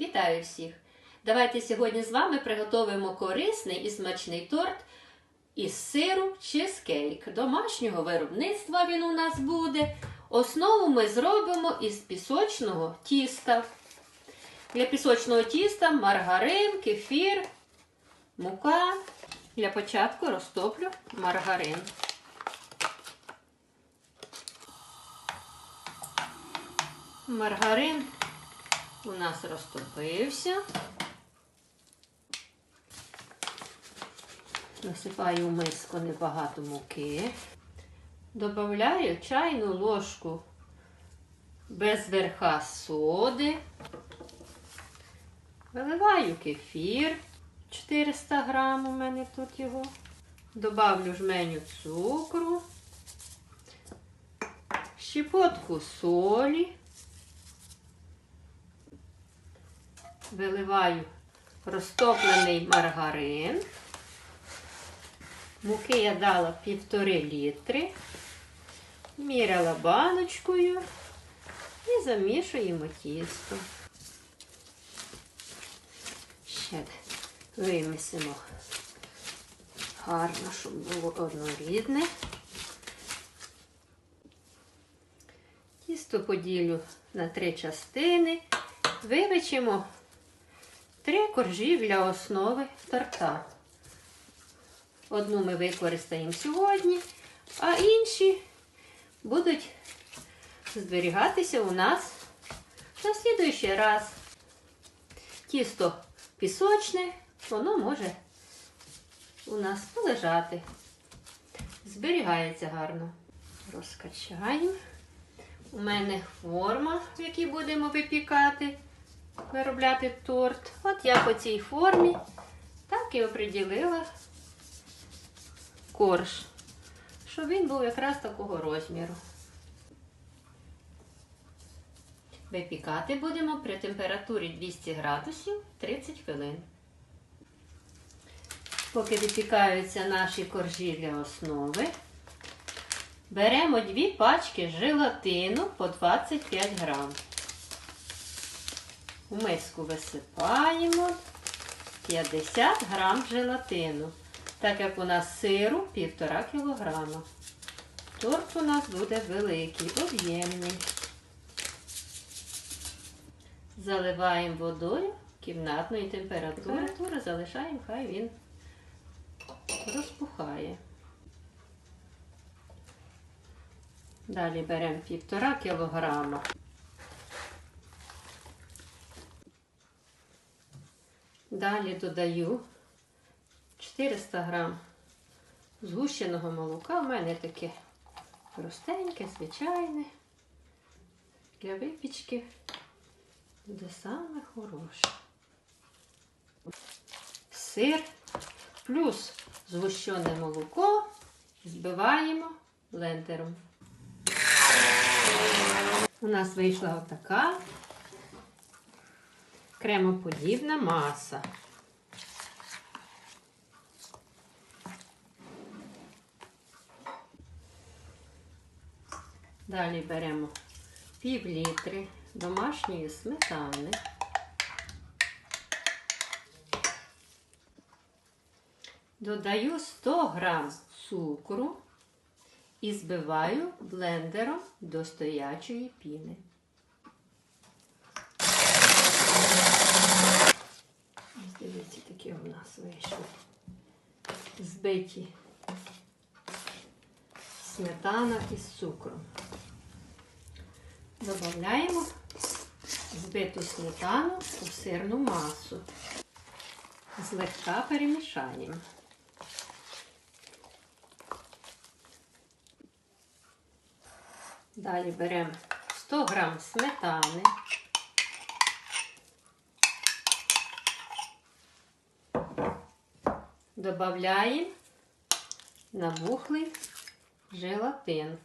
Вітаю всіх! Давайте сьогодні з вами приготуємо корисний і смачний торт із сиру чизкейк. Домашнього виробництва він у нас буде. Основу ми зробимо із пісочного тіста. Для пісочного тіста маргарин, кефір, мука. Для початку розтоплю маргарин. Маргарин у нас розтопився. Насипаю в миску небагато муки. Добавляю чайну ложку без верха соди. Виливаю кефір 400 грам, у мене тут його. Добавлю жменю цукру, щепотку солі. Виливаю розтоплений маргарин. Муки я дала півтори літри, міряла баночкою і замішуємо тісто. Ще вимісимо гарно, щоб було однорідне. Тісто поділю на три частини, вивичимо три коржі для основи торта. Одну ми використаємо сьогодні, а інші будуть зберігатися у нас на слідуючий раз. Тісто пісочне, воно може у нас полежати. Зберігається гарно. Розкачаємо. У мене форма, в якій будемо випікати, виробляти торт. От я по цій формі так і оприділила корж, щоб він був якраз такого розміру. Випікати будемо при температурі 200 градусів 30 хвилин. Поки випікаються наші коржі для основи, беремо дві пачки желатину по 25 грам. У миску висипаємо 50 грам желатину так як у нас сиру 1,5 кг. Торт у нас буде великий, об'ємний. Заливаємо водою кімнатної температури. Температури залишаємо, хай він розпухає. Далі беремо 1,5 кг. Далі додаю 400 грам згущеного молока. У мене таке простеньке, звичайне. Для випічки буде саме хороше. Сир плюс згущене молоко збиваємо блендером. У нас вийшла отака кремоподібна маса. Далі беремо пів літри домашньої сметани. Додаю 100 грам цукру і збиваю блендером до стоячої піни. Ось дивіться, такі у нас вийшли збиті сметана із цукром. Додаємо збиту сметану у сирну масу. Злегка перемішаємо. Далі беремо 100 грам сметани. Добавляємо набухлий желатин.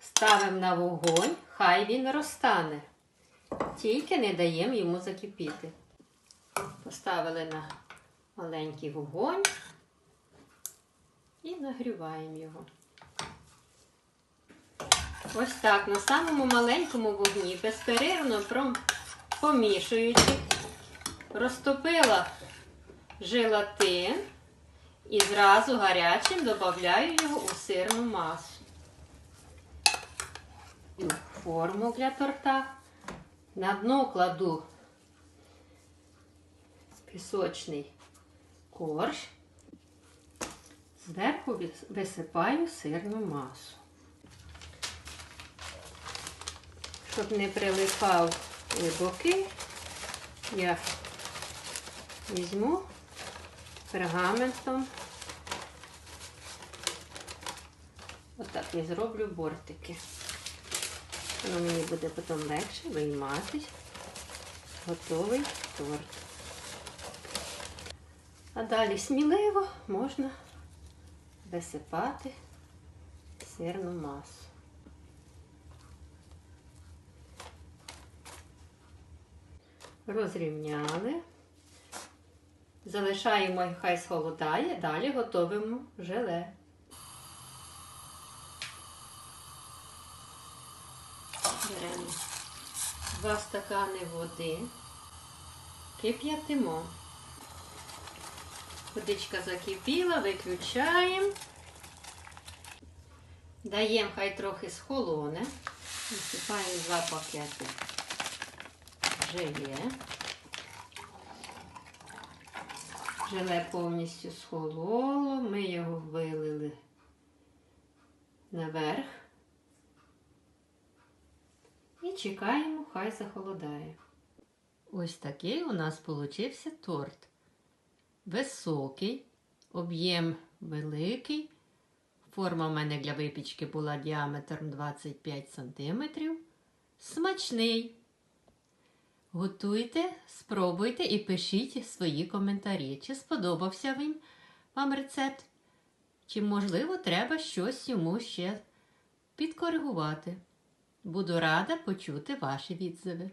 Ставимо на вогонь, хай він розтане. Тільки не даємо йому закипіти. Поставили на маленький вогонь і нагріваємо його. Ось так, на самому маленькому вогні, безперервно помішуючи, розтопила желатин і зразу гарячим додаю його у сирну масу. Форму для торта. На дно кладу пісочний корж. Зверху висипаю сирну масу. Щоб не прилипав боки, я візьму пергаментом. Отак і зроблю бортики. Воно мені буде потім легше виймати. Готовий торт. А далі сміливо можна висипати сирну масу. Розрівняли. Залишаємо, хай схолодає, далі готуємо желе. Беремо два стакани води, кип'ятимо. Водичка закипіла, виключаємо. Даємо хай трохи схолоне. Висипаємо два пакети желе. Желе повністю схололо, ми його вилили наверх і чекаємо, хай захолодає. Ось такий у нас получився торт. Високий, об'єм великий. Форма в мене для випічки була діаметром 25 см. Смачний. Готуйте, спробуйте і пишіть свої коментарі. Чи сподобався він вам рецепт? Чи, можливо, треба щось йому ще підкоригувати. Буду рада почути ваші відзиви.